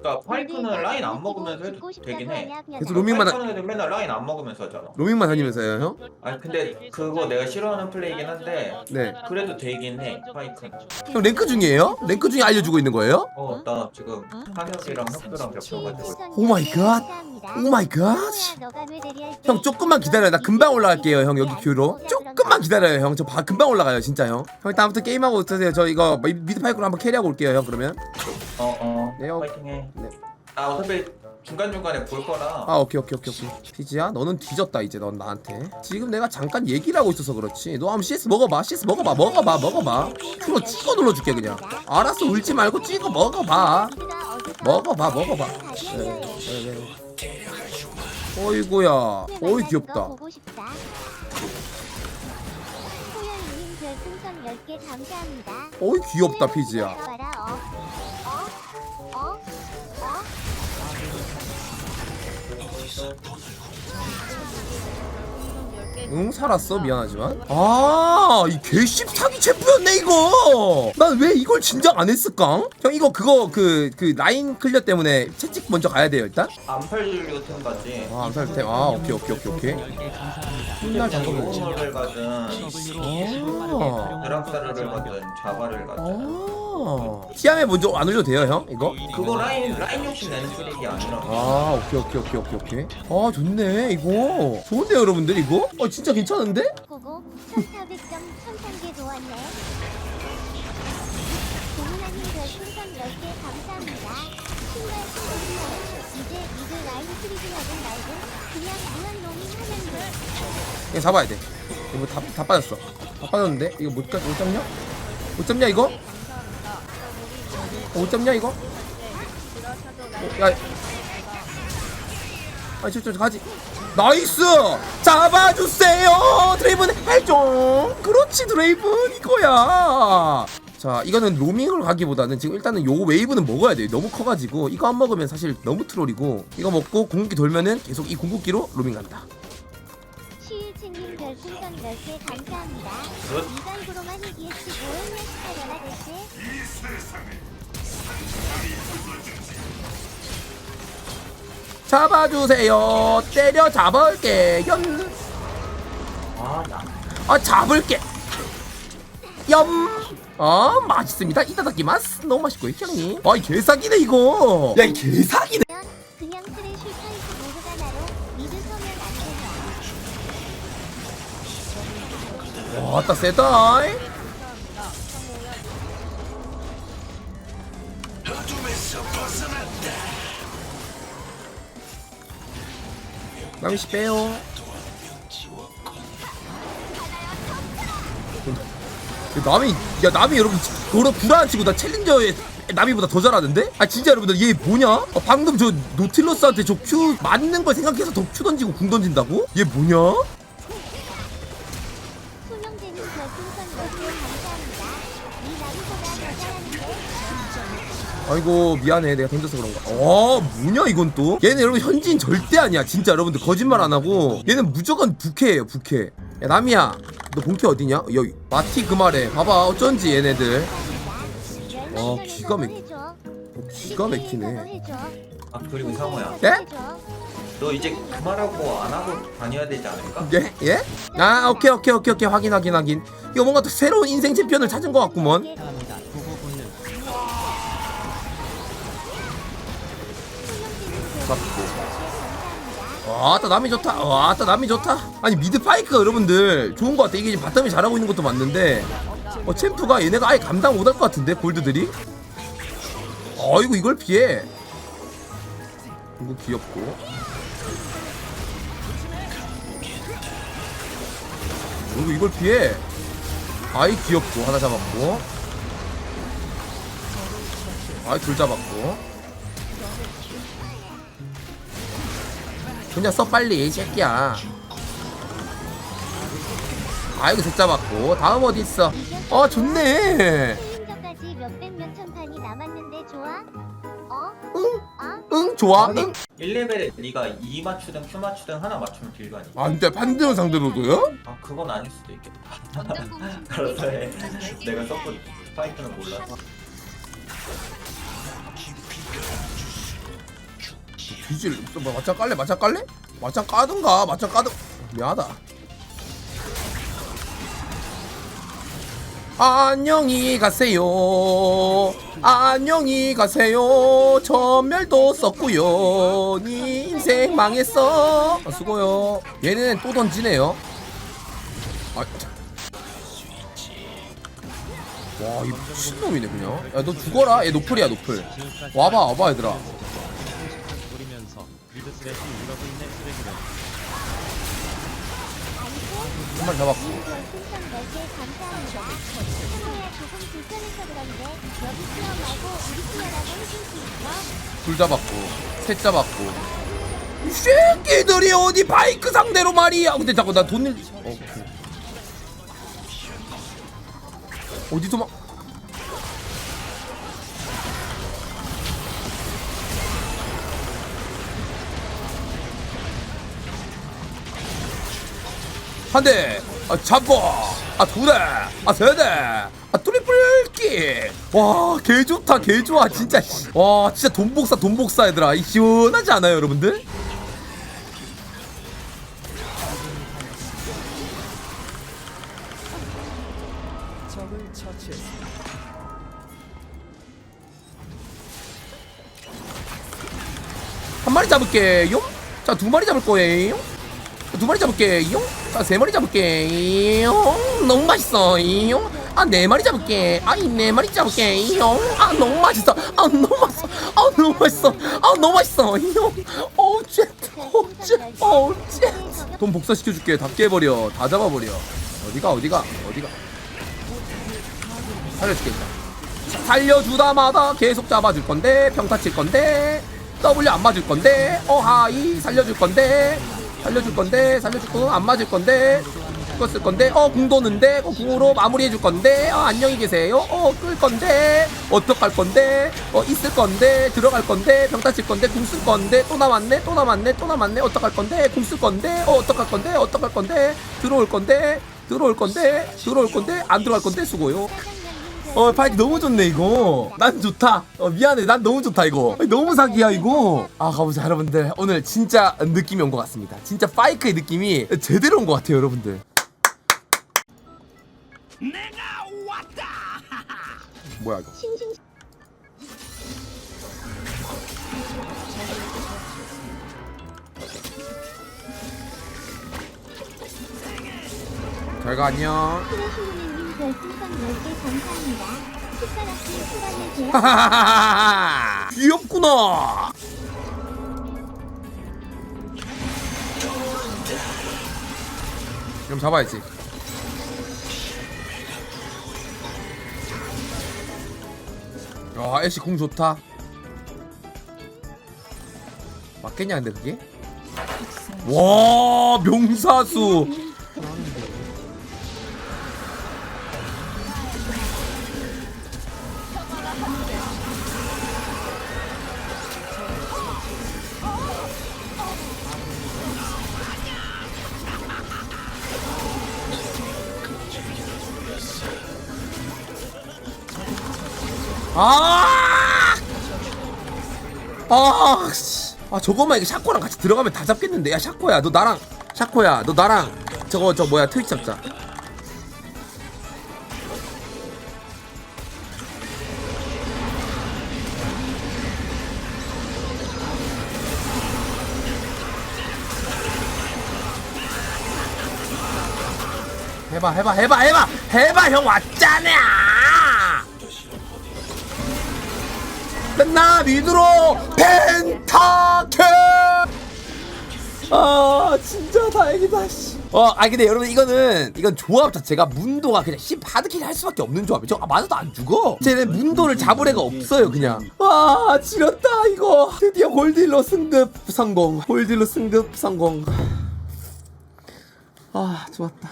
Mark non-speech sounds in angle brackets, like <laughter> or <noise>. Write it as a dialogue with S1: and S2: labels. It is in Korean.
S1: 그러니까 파이크는 라인 안 먹으면서 해도 되긴 해.
S2: 그래서 로밍만 하-
S1: 파이크는 애들 맨날 라인 안 먹으면서 하잖아.
S2: 로밍만 다니면서요 형?
S1: 아니 근데 그거 내가 싫어하는 플레이긴 한데
S2: 네.
S1: 그래도 되긴 해 파이크는.
S2: 형 랭크 중이에요? 랭크 중에 알려주고 있는 거예요?
S1: 어 나 지금 한혁이랑 혁수랑 겹쳐가지고
S2: 오 마이 갓. 오 마이 갓. 형 조금만 기다려요. 나 금방 올라갈게요 형 여기 큐로. 조금만 기다려요 형. 저 바, 금방 올라가요 진짜 형. 형 일단 아무튼 게임하고 있으세요. 저 이거 미- 미드 파이크로 한번 캐리하고 올게요 형 그러면.
S1: 어어
S2: 네, 어.
S1: 파이팅해.
S2: 네.
S1: 아 어차피 중간 중간에 볼 거라.
S2: 아 오케이 오케이 오케이 오케이. 피지야 너는 뒤졌다 이제 넌 나한테. 지금 내가 잠깐 얘기를 하고 있어서 그렇지. 너 한번 CS 먹어봐. CS 먹어봐. 먹어봐. 먹어봐. 큐로 찍어 눌러줄게 그냥. 알았어 울지 말고 찍어 먹어봐. 먹어봐 먹어봐. 네, 네, 네. 어이구야. 어이 귀엽다.
S3: 10개 감사합니다.
S2: 어이 귀엽다 피지야.
S3: 봐라, 어. 어? 어? 어?
S2: 응 살았어 미안하지만 아이 개씹 사기 챔프였네 이거 난 왜 이걸 진작 안 했을까? 형 이거 그거 그 그 라인 클리어 때문에 채찍 먼저 가야 돼요 일단
S1: 암살류 템까지.
S2: 아 암살 템 아 오케이 오케이 오케이 오케이 훗날
S1: 오물을 가든
S2: 아
S1: 드락사르를 가든 자바를 가든.
S2: 아 티아메 먼저 안 올려도 돼요 형 이거?
S1: 그거 라인 라인 욕심 내는 쓰레기 아니라.
S2: 아 오케이 오케이 오케이 오케이 오케이 아 좋네 이거 좋은데요 여러분들 이거? 어 진짜 괜찮은데?
S3: 보고 1400점 1003개 좋았네. 고문아님 별풍선 10개 감사합니다. 신발 신고는 이제 미드 라인 프리징하든 말든 그냥 무한 로밍 하면 돼.
S2: 이거 잡아야 돼 이거 다, 다 빠졌어 다 빠졌는데 이거 못, 가- 못 잡냐? 못 잡냐 이거? 어, 못 잡냐 이거? 어, 야 아, 저, 저, 저, 가지. 나이스! 잡아주세요! 드레이븐 할종! 그렇지, 드레이븐! 이거야! 자, 이거는 로밍을 가기보다는 지금 일단은 요 웨이브는 먹어야 돼요. 너무 커가지고. 이거 안 먹으면 사실 너무 트롤이고. 이거 먹고 궁극기 돌면은 계속 이 궁극기로 로밍 간다.
S3: 시일치님 별풍선 10개 감사합니다.
S1: 굿.
S3: 이간
S2: 잡아주세요. 때려 잡을게. 연.
S1: 아 나.
S2: 아 잡을게. 염. 어 맛있습니다. 이따다키마스. 너무 맛있고요, 형님. 아이 개사기네 이거. 야이 개사기네.
S3: 그냥 타이프 나로 서면 안.
S2: 와따 세다. 남 이씨 빼요. 남이 야 남이 여러분 도로 불안 치고 나 챌린저에 남이보다 더 잘하는데? 아 진짜 여러분들 얘 뭐냐? 어, 방금 저 노틸러스한테 저 큐 맞는 걸 생각해서 더 큐 던지고 궁 던진다고? 얘 뭐냐?
S3: 소명재님 별풍선 10개 감사합니다.
S2: 아이고 미안해. 내가 던져서 그런가 어 뭐냐 이건 또? 얘는 여러분 현지인 절대 아니야. 진짜 여러분들 거짓말 안 하고. 얘는 무조건 부캐예요 부캐. 야 남이야. 너 본캐 어디냐? 여기. 마티 그 말해 봐봐 어쩐지 얘네들. 어, 기가 막-
S3: 해줘.
S2: 기가 막히네
S1: 아 그리고 상호야.
S2: 예?
S1: 너 이제 그만하고 안 하고 다녀야 되지 않을까?
S2: 예? 예? 아 오케이 오케이 오케이 오케이 확인 확인 확인 이거 뭔가 또 새로운 인생 챔피언을 찾은 것 같구먼 와따 남이 좋다 와따 남이 좋다 아니 미드 파이크가 여러분들 좋은 것 같아 이게 지금 바텀이 잘하고 있는 것도 맞는데 어 챔프가 얘네가 아예 감당 못할 것 같은데 골드들이 어이구 이걸 피해 이거 귀엽고. 그리고 이걸 피해 아이 귀엽고 하나 잡았고. 아이 둘 잡았고. 그냥 써 빨리 이 새끼야. 아이고 셋 잡았고. 다음 어디 있어? 어 좋네 응 좋아 응?
S1: 1레벨에 네가 E 맞추든 Q 맞추든 하나 맞추면 딜가 아니야.
S2: 아 근데 판대원 상대로도요?
S1: 아 그건 아닐 수도 있겠다. 알았어 <laughs> 해. 내가 서포 파이트는 몰라서.
S2: 뒤질 뭐 맞짱 깔래 맞짱 깔래? 맞짱 까든가 맞짱 까든 미안하다 안녕히 가세요 안녕히 가세요 전멸도 썼구요 니 인생 망했어 아, 수고요 얘는 또 던지네요 아, 참. 와, 이 미친놈이네, 그냥. 야, 너 죽어라. 얘 노플이야, 노플. 와봐, 와봐, 얘들아. 한 마리 잡았고.
S3: 별풍선 10개 감사합니다. 친구야 조금 불편해서 그런데 여기 티어 말고 우리 티어라고 해줄 수 있어?
S2: 둘 잡았고. 셋 잡았고. 이 새끼들이 어디 바이크 상대로 말이야. 근데 자꾸 나돈 일. 어, 오케이. 어디서 막. 한 대, 아, 잡고, 아, 두 대, 아, 세 대, 아, 킥. 와, 개 좋다, 개 좋아, 진짜. 씨. 와, 진짜 돈 복사, 돈 복사, 얘들아. 이 시원하지 않아요, 여러분들? 한 마리 잡을게요. 자, 두 마리 잡을 거예요. 두 마리 잡을게요. 자, 세 마리 잡을게요. 너무 맛있어요. 아, 네 마리 잡을게. 아이, 네 마리 잡을게요. 아, 너무 맛있어. 아, 너무 맛있어. 아, 너무 맛있어. 아, 너무 맛있어. 어우, 쉣. 어우, 쉣. 어우, 쉣. 돈 복사시켜줄게. 다 깨버려. 다 잡아버려. 어디가, 어디가, 어디가. 살려줄게, 일단. 살려주다마다 계속 잡아줄 건데, 평타 칠 건데, W 안 맞을 건데, 어하이 살려줄 건데, 살려줄 건데, 살려줄 거안 맞을 건데, 쓸 건데, 어, 궁 도는데, 어, 궁으로 마무리해 줄 건데, 어, 안녕히 계세요, 어, 끌 건데, 어떡할 건데, 어, 있을 건데, 들어갈 건데, 평타 칠 건데, 궁 쓸 건데, 또 남았네, 또 남았네, 또 남았네, 어떡할 건데, 궁 쓸 건데, 어, 어떡할 건데, 어떡할 건데, 들어올 건데, 들어올 건데, 들어올 건데, 안 들어갈 건데, 수고요. 어 파이팅 너무 좋네 이거. 난 좋다. 어 미안해. 난 너무 좋다 이거. 너무 사기야 이거. 아 가보자 여러분들. 오늘 진짜 느낌이 온 것 같습니다. 진짜 파이크의 느낌이 제대로 온 것 같아요 여러분들. 내가 왔다! <laughs> 뭐야 이거? 잘가 안녕
S3: 별풍선 10개 감사합니다. 숟가락질 시간을 제한
S2: 귀엽구나 그럼 잡아야지 야 애쉬 공 좋다 맞겠냐 근데 그게? 와 명사수 아! 아, 씨. 아, 저거만 이게 샤코랑 같이 들어가면 다 잡겠는데. 야, 샤코야, 너 나랑, 샤코야, 너 나랑, 저거, 저 뭐야, 트위치 잡자. 해봐, 해봐, 해봐, 해봐, 해봐, 형 왔잖아! 나 미드로 펜타케 아 진짜 다행이다 씨. 어, 아 근데 여러분 이거는 이건 조합 자체가 문도가 그냥 씨 하드캐리 할 수밖에 없는 조합이죠. 아 맞아도 안 죽어. 쟤는 문도를 잡을 애가 없어요 그냥. 와 지렸다 이거. 드디어 골딜러 승급 성공. 골딜러 승급 성공. 아 좋았다.